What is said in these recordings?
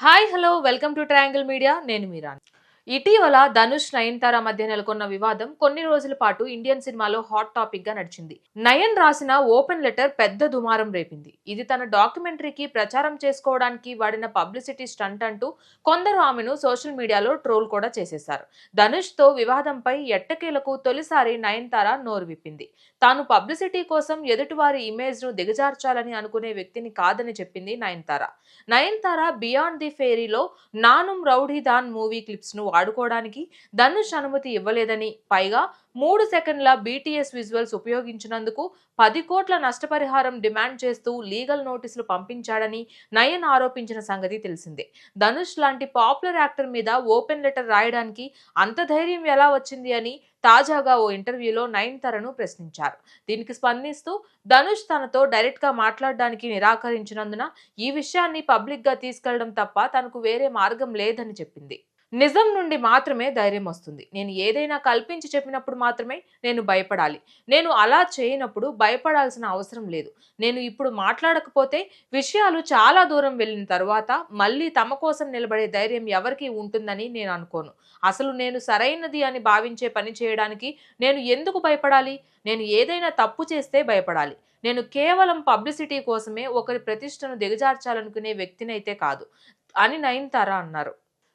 Hi hello welcome to Triangle Media. నేను మీరాన్ ఇటీవల ధనుష్ నయన్తార మధ్య నెలకొన్న వివాదం కొన్ని రోజుల పాటు ఇండియన్ సినిమాలో హాట్ టాపిక్గా నడిచింది. నయన్ రాసిన ఓపెన్ లెటర్ పెద్ద దుమారం రేపింది. ఇది తన డాక్యుమెంటరీకి ప్రచారం చేసుకోవడానికి వాడిన పబ్లిసిటీ స్టంట్ అంటూ కొందరు ఆమెను సోషల్ మీడియాలో ట్రోల్ కూడా చేసేశారు. ధనుష్తో వివాదంపై ఎట్టకేలకు తొలిసారి నయన్తార నోరు విప్పింది. తాను పబ్లిసిటీ కోసం ఎదుటివారి ఇమేజ్ను దిగజార్చాలని అనుకునే వ్యక్తిని కాదని చెప్పింది నయన్తార నయన్తార బియాండ్ ది ఫేరీలో నానుం రౌడీ దాన్ మూవీ క్లిప్స్ను వాడుకోవడానికి ధనుష్ అనుమతి ఇవ్వలేదని పైగా మూడు సెకండ్ల బీటీఎస్ విజువల్స్ ఉపయోగించినందుకు పది కోట్ల నష్టపరిహారం డిమాండ్ చేస్తూ లీగల్ నోటీసులు పంపించాడని నయన్ ఆరోపించిన సంగతి తెలిసిందే. ధనుష్ లాంటి పాపులర్ యాక్టర్ మీద ఓపెన్ లెటర్ రాయడానికి అంత ధైర్యం ఎలా వచ్చింది అని తాజాగా ఓ ఇంటర్వ్యూలో నయన్తారను ప్రశ్నించారు. దీనికి స్పందిస్తూ ధనుష్ తనతో డైరెక్ట్గా మాట్లాడడానికి నిరాకరించినందున ఈ విషయాన్ని పబ్లిక్గా తీసుకెళ్ళడం తప్ప తనకు వేరే మార్గం లేదని చెప్పింది. నిజం నుండి మాత్రమే ధైర్యం వస్తుంది. నేను ఏదైనా కల్పించి చెప్పినప్పుడు మాత్రమే నేను భయపడాలి. నేను అలా చేయనప్పుడు భయపడాల్సిన అవసరం లేదు. నేను ఇప్పుడు మాట్లాడకపోతే విషయాలు చాలా దూరం వెళ్ళిన తర్వాత మళ్ళీ తమ కోసం నిలబడే ధైర్యం ఎవరికి ఉంటుందని నేను అనుకోను. అసలు నేను సరైనది అని భావించే పని చేయడానికి నేను ఎందుకు భయపడాలి? నేను ఏదైనా తప్పు చేస్తే భయపడాలి. నేను కేవలం పబ్లిసిటీ కోసమే ఒకరి ప్రతిష్టను దిగజార్చాలనుకునే వ్యక్తినైతే కాదు. అని నయన్తార అన్నారు.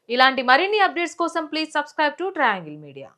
ఇలాంటి మరిన్ని అప్డేట్స్ కోసం please subscribe to Triangle Media